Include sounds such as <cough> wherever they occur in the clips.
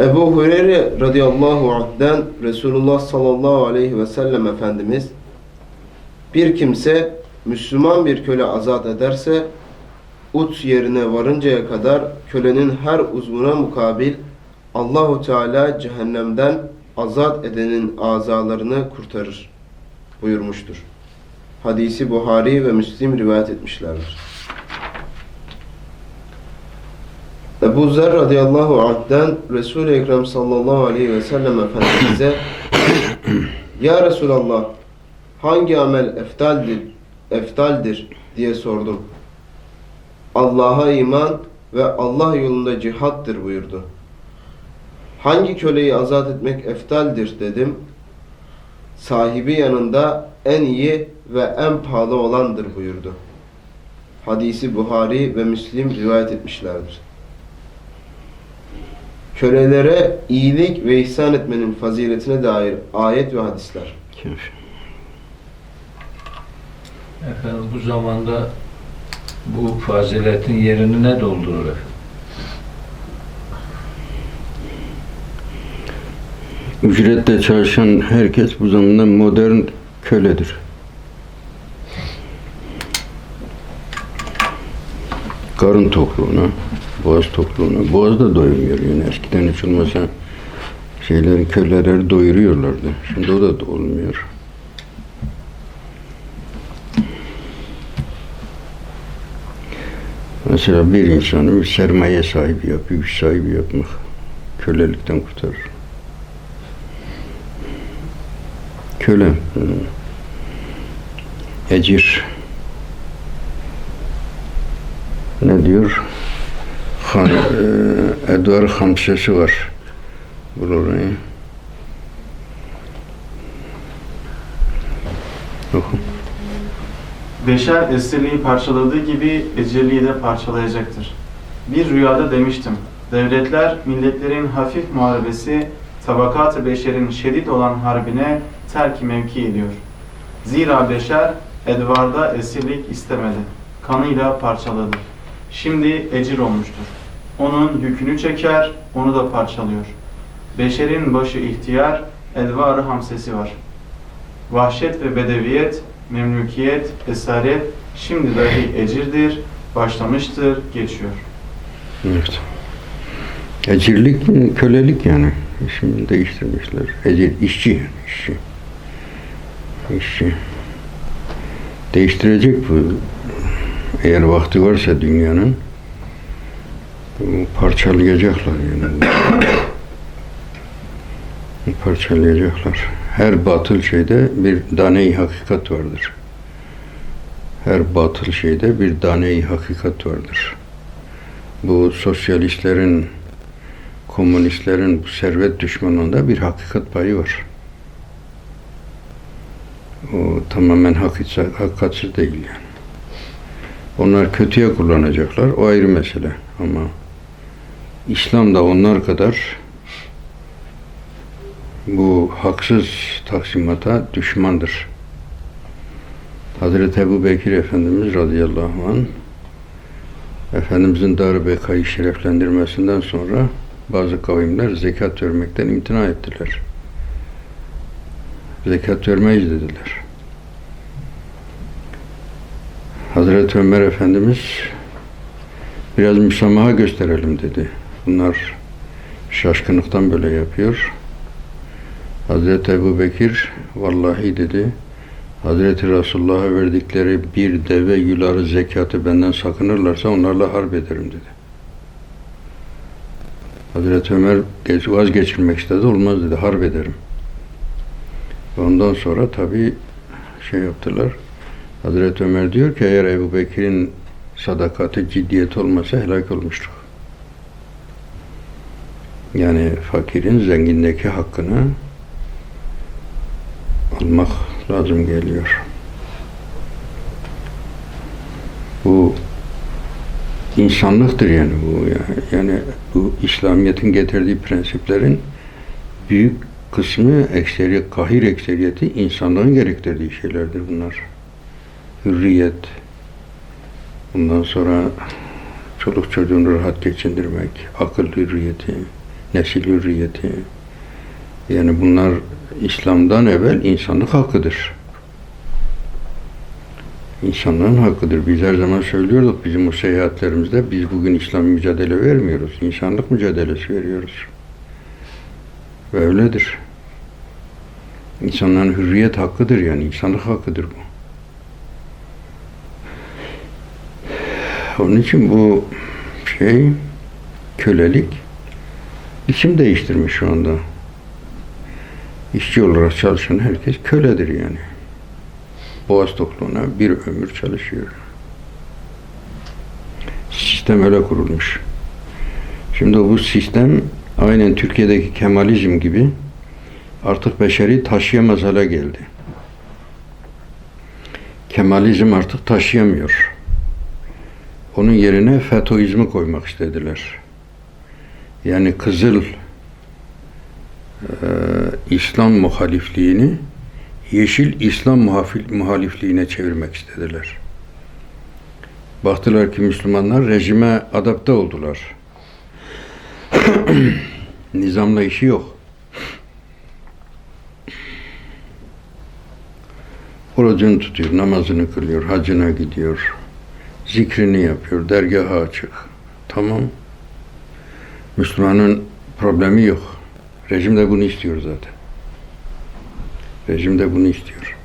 Ebu Hureyre radıyallahu anh'den Resulullah sallallahu aleyhi ve sellem Efendimiz bir kimse Müslüman bir köle azat ederse ut yerine varıncaya kadar kölenin her uzvuna mukabil Allahu Teala cehennemden azat edenin azalarını kurtarır buyurmuştur. Hadisi Buhari ve Müslim rivayet etmişlerdir. Ebu Zer radıyallahu anh'den Resul-i Ekrem sallallahu aleyhi ve sellem Efendimiz'e <clears throat> Ya Resulallah hangi amel eftaldir, eftaldir diye sordum. Allah'a iman ve Allah yolunda cihattır buyurdu. Hangi köleyi azat etmek eftaldir dedim. Sahibi yanında en iyi ve en pahalı olandır buyurdu. Hadisi Buhari ve Müslim rivayet etmişlerdir. Kölelere iyilik ve ihsan etmenin faziletine dair ayet ve hadisler. Efendim bu zamanda bu faziletin yerini ne doldurur efendim? Ücretle çalışan herkes bu zamanda modern köledir. Karın tokluğuna, boğaz tokluğuna. Boğaz da doymuyor yani eskiden hiç olmasa şeylerin köleleri doyuruyorlardı. Şimdi o da olmuyor. Mesela bir insanı bir sermaye sahibi yapıyor, güç sahibi yapmak kölelikten kurtarır. Köle. Ecir. Ne diyor? Han, e, Edvar Hamsesi var. Oku. Beşer esirliği parçaladığı gibi ecirliği de parçalayacaktır. Bir rüyada demiştim. Devletler, milletlerin hafif muharebesi, tabakat-ı beşerin şiddet olan harbine terk mevki ediyor. Zira beşer, edvarda esirlik istemedi. Kanıyla parçaladı. Şimdi ecir olmuştur. Onun yükünü çeker, onu da parçalıyor. Beşerin başı ihtiyar, edvarı hamsesi var. Vahşet ve bedeviyet, memlükiyet, esaret şimdi dahi ecirdir, başlamıştır, geçiyor. Evet. Ecirlik mi, kölelik yani. İsmini değiştirmişler. Ecir, işçi yani, işçi. İşçi. Değiştirecek bu. Eğer vakti varsa dünyanın parçalayacaklar yani. Parçalayacaklar. Her batıl şeyde bir tane hakikat vardır. Her batıl şeyde bir tane hakikat vardır bu sosyalistlerin, komünistlerin bu servet düşmanlığında bir hakikat payı var. O tamamen hakikat, hakikatsiz değil yani. Onlar kötüye kullanacaklar, o ayrı mesele. Ama İslam da onlar kadar bu haksız taksimata düşmandır. Hazreti Ebu Bekir Efendimiz radıyallahu anh Efendimizin Dar-ı Beka'yı şereflendirmesinden sonra bazı kavimler zekat vermekten imtina ettiler. Zekat vermeyiz dediler. Hazreti Ömer Efendimiz biraz müsamaha gösterelim dedi. Bunlar şaşkınlıktan böyle yapıyor. Hazreti Ebu Bekir vallahi dedi Hazreti Resulullah'a verdikleri bir deve yuları zekatı benden sakınırlarsa onlarla harp ederim dedi. Hazreti Ömer geç- vazgeçirmek istedi, olmaz dedi, harp ederim. Ondan sonra tabi şey yaptılar. Hazreti Ömer diyor ki eğer Ebu Bekir'in sadakati ciddiyet olmasa helak olmuştuk. Yani fakirin zengindeki hakkını almak lazım geliyor. Bu insanlıktır yani bu yani, yani bu İslamiyet'in getirdiği prensiplerin büyük kısmı ekseriyet, kahir ekseriyeti insanlığın gerektirdiği şeylerdir bunlar. Hürriyet, bundan sonra çoluk çocuğunu rahat geçindirmek, akıl hürriyeti, nesil hürriyeti. Yani bunlar İslam'dan evvel insanlık hakkıdır. İnsanlığın hakkıdır. Biz her zaman söylüyorduk bizim o seyahatlerimizde biz bugün İslam mücadele vermiyoruz. İnsanlık mücadelesi veriyoruz. Ve öyledir. İnsanların hürriyet hakkıdır yani insanlık hakkıdır bu. Onun için bu şey kölelik isim değiştirmiş şu anda. İşçi olarak çalışan herkes köledir yani. Boğaz tokluğuna bir ömür çalışıyor. Sistem öyle kurulmuş. Şimdi bu sistem aynen Türkiye'deki Kemalizm gibi artık beşeri taşıyamaz hale geldi. Kemalizm artık taşıyamıyor. Onun yerine FETÖizmi koymak istediler. Yani Kızıl eee, İslam muhalifliğini Yeşil İslam muhafil- muhalifliğine çevirmek istediler. Baktılar ki Müslümanlar rejime adapte oldular. <coughs> Nizamla işi yok. Orucunu tutuyor, namazını kılıyor, hacına gidiyor, zikrini yapıyor, dergaha açık. Tamam. Müslümanın problemi yok. Rejim de bunu istiyor zaten. Rejim de bunu istiyor.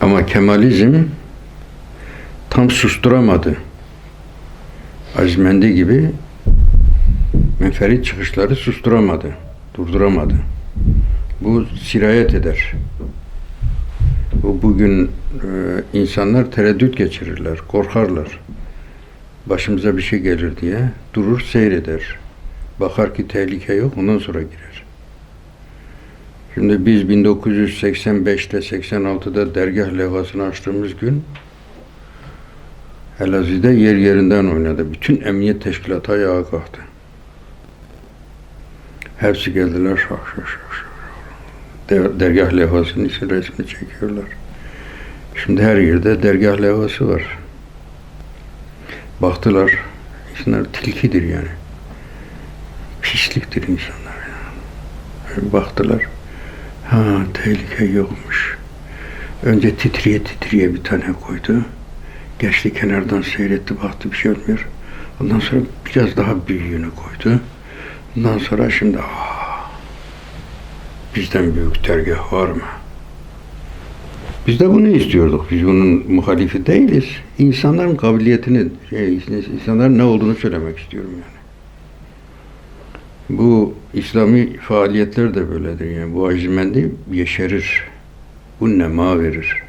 Ama Kemalizm tam susturamadı. Azmendi gibi menferit çıkışları susturamadı, durduramadı. Bu sirayet eder. Bu bugün e, insanlar tereddüt geçirirler, korkarlar. Başımıza bir şey gelir diye durur seyreder. Bakar ki tehlike yok, ondan sonra girer. Şimdi biz 1985'te 86'da dergah levhasını açtığımız gün Elazığ'da yer yerinden oynadı. Bütün emniyet teşkilatı ayağa kalktı. Hepsi geldiler şak şak şak şak. Der- Dergah levhasının için resmini çekiyorlar. Şimdi her yerde dergah levhası var. Baktılar, insanlar tilkidir yani pisliktir insanlar. Yani. Baktılar. Ha tehlike yokmuş. Önce titriye titriye bir tane koydu. Geçti kenardan seyretti baktı bir şey olmuyor. Ondan sonra biraz daha büyüğünü koydu. Ondan sonra şimdi aa, bizden büyük dergah var mı? Biz de bunu istiyorduk. Biz bunun muhalifi değiliz. İnsanların kabiliyetini, şey, insanların ne olduğunu söylemek istiyorum yani. Bu İslami faaliyetler de böyledir. Yani bu acimendi yeşerir. Bu nema verir.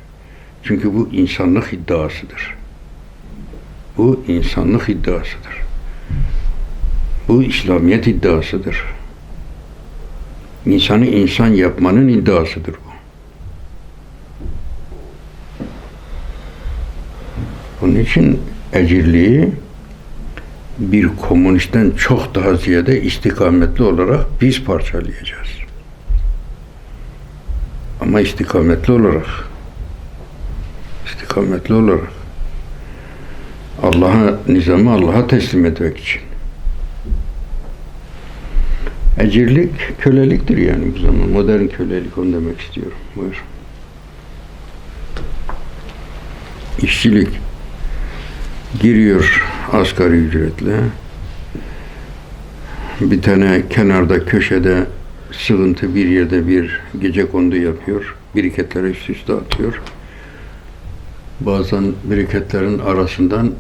Çünkü bu insanlık iddiasıdır. Bu insanlık iddiasıdır. Bu İslamiyet iddiasıdır. İnsanı insan yapmanın iddiasıdır bu. Onun için ecirliği bir komünistten çok daha ziyade istikametli olarak biz parçalayacağız. Ama istikametli olarak istikametli olarak Allah'a nizamı Allah'a teslim etmek için. Ecirlik köleliktir yani bu zaman. Modern kölelik onu demek istiyorum. Buyur. İşçilik giriyor asgari ücretle. Bir tane kenarda köşede sığıntı bir yerde bir gece kondu yapıyor. Biriketleri üst üste atıyor. Bazen biriketlerin arasından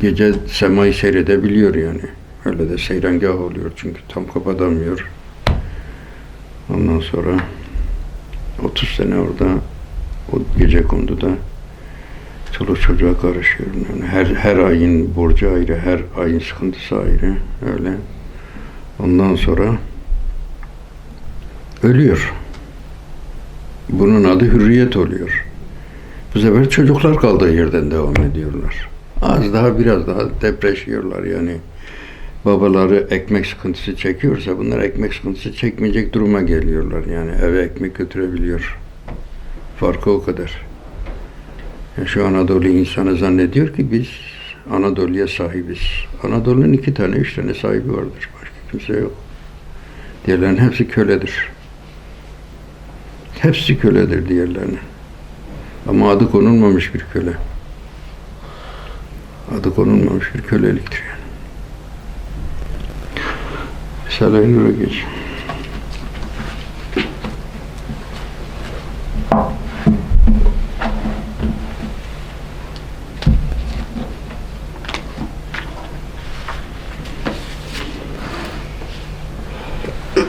gece semayı seyredebiliyor yani. Öyle de seyrengah oluyor çünkü tam kapatamıyor. Ondan sonra 30 sene orada o gece konduda çoluk çocuğa karışıyor. Yani her her ayın borcu ayrı, her ayın sıkıntısı ayrı. Öyle. Ondan sonra ölüyor. Bunun adı hürriyet oluyor. Bu sefer çocuklar kaldığı yerden devam ediyorlar. Az daha biraz daha depreşiyorlar yani. Babaları ekmek sıkıntısı çekiyorsa bunlar ekmek sıkıntısı çekmeyecek duruma geliyorlar. Yani eve ekmek götürebiliyor. Farkı o kadar. Ya şu Anadolu insanı zannediyor ki biz Anadolu'ya sahibiz. Anadolu'nun iki tane, üç tane sahibi vardır. Başka kimse yok. Diğerlerinin hepsi köledir. Hepsi köledir diğerlerinin. Ama adı konulmamış bir köle. Adı konulmamış bir köleliktir yani. Risale-i Nur'a geç.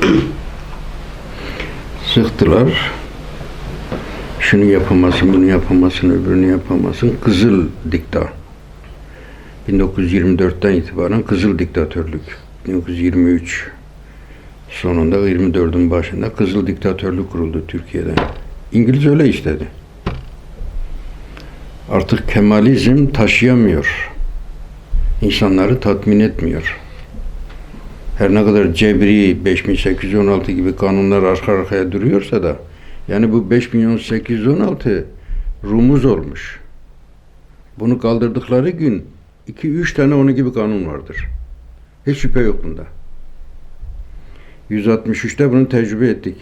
<clears throat> Sıktılar. Şunu yapamazsın, bunu yapamazsın, öbürünü yapamazsın. Kızıl dikta. 1924'ten itibaren Kızıl Diktatörlük. 1923 sonunda 24'ün başında Kızıl Diktatörlük kuruldu Türkiye'de. İngiliz öyle istedi. Artık Kemalizm taşıyamıyor. İnsanları tatmin etmiyor. Her ne kadar cebri 5816 gibi kanunlar arka arkaya duruyorsa da yani bu 5816 rumuz olmuş. Bunu kaldırdıkları gün 2-3 tane onun gibi kanun vardır. Hiç şüphe yok bunda. 163'te bunu tecrübe ettik.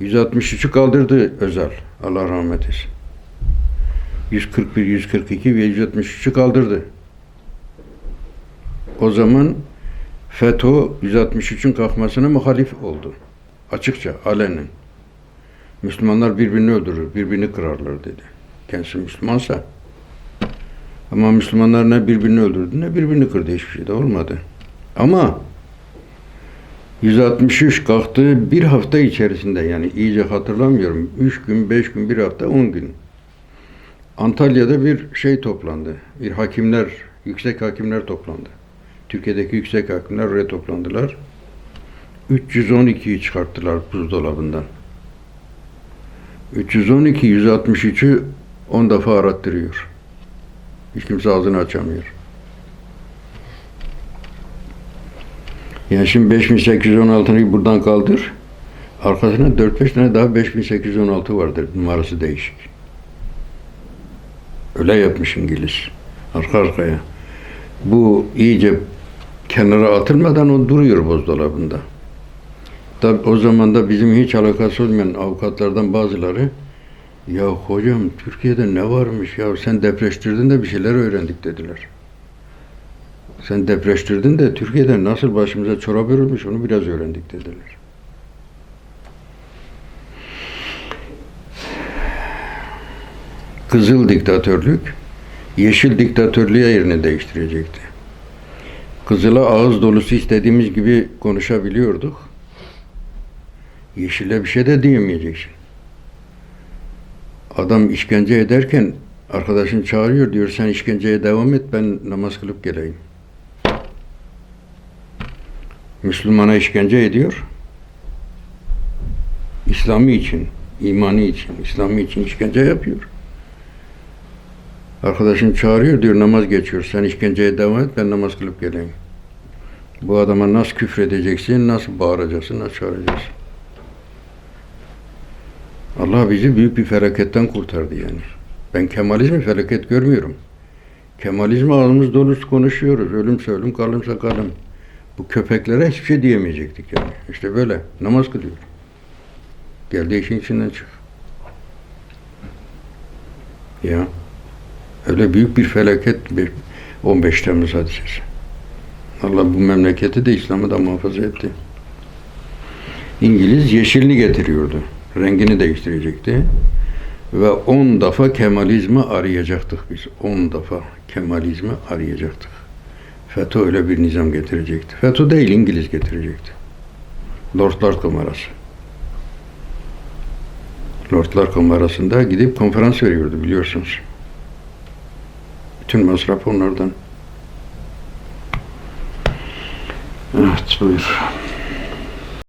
163'ü kaldırdı Özal. Allah rahmet etsin. 141, 142 ve 163'ü kaldırdı. O zaman FETÖ 163'ün kalkmasına muhalif oldu. Açıkça, alenen. Müslümanlar birbirini öldürür, birbirini kırarlar dedi. Kendisi Müslümansa. Ama Müslümanlar ne birbirini öldürdü ne birbirini kırdı. Hiçbir şey de olmadı. Ama 163 kalktığı bir hafta içerisinde yani iyice hatırlamıyorum. 3 gün, 5 gün, bir hafta, 10 gün. Antalya'da bir şey toplandı. Bir hakimler, yüksek hakimler toplandı. Türkiye'deki yüksek hakimler oraya toplandılar. 312'yi çıkarttılar buzdolabından. 312 163'ü 10 defa arattırıyor. Hiç kimse ağzını açamıyor. Yani şimdi 5816'yı buradan kaldır. Arkasına 4-5 tane daha 5816 vardır. Numarası değişik. Öyle yapmış İngiliz. Arka arkaya. Bu iyice kenara atılmadan o duruyor buzdolabında. Tabi o zaman da bizim hiç alakası olmayan avukatlardan bazıları ya hocam Türkiye'de ne varmış ya sen depreştirdin de bir şeyler öğrendik dediler. Sen depreştirdin de Türkiye'de nasıl başımıza çorap örülmüş onu biraz öğrendik dediler. Kızıl diktatörlük yeşil diktatörlüğe yerini değiştirecekti. Kızıla ağız dolusu istediğimiz gibi konuşabiliyorduk. Yeşile bir şey de diyemeyeceksin. Adam işkence ederken arkadaşın çağırıyor diyor sen işkenceye devam et ben namaz kılıp geleyim. Müslümana işkence ediyor. İslami için, imanı için, İslami için işkence yapıyor. Arkadaşın çağırıyor diyor namaz geçiyor. Sen işkenceye devam et ben namaz kılıp geleyim. Bu adama nasıl küfredeceksin, nasıl bağıracaksın, nasıl çağıracaksın? Allah bizi büyük bir felaketten kurtardı yani. Ben Kemalizmi felaket görmüyorum. Kemalizmi ağzımız dolusu konuşuyoruz. Ölümse ölüm, kalımsa kalım. Bu köpeklere hiçbir şey diyemeyecektik yani. İşte böyle. Namaz kılıyor. Geldi işin içinden çık. Ya. Öyle büyük bir felaket bir 15 Temmuz hadisesi. Allah bu memleketi de İslam'ı da muhafaza etti. İngiliz yeşilini getiriyordu. Rengini değiştirecekti. Ve 10 defa Kemalizmi arayacaktık biz. 10 defa Kemalizmi arayacaktık. FETÖ öyle bir nizam getirecekti. FETÖ değil İngiliz getirecekti. Lordlar Kamerası. Lordlar Kamerası'nda gidip konferans veriyordu biliyorsunuz. Bütün masraf onlardan. Evet buyur.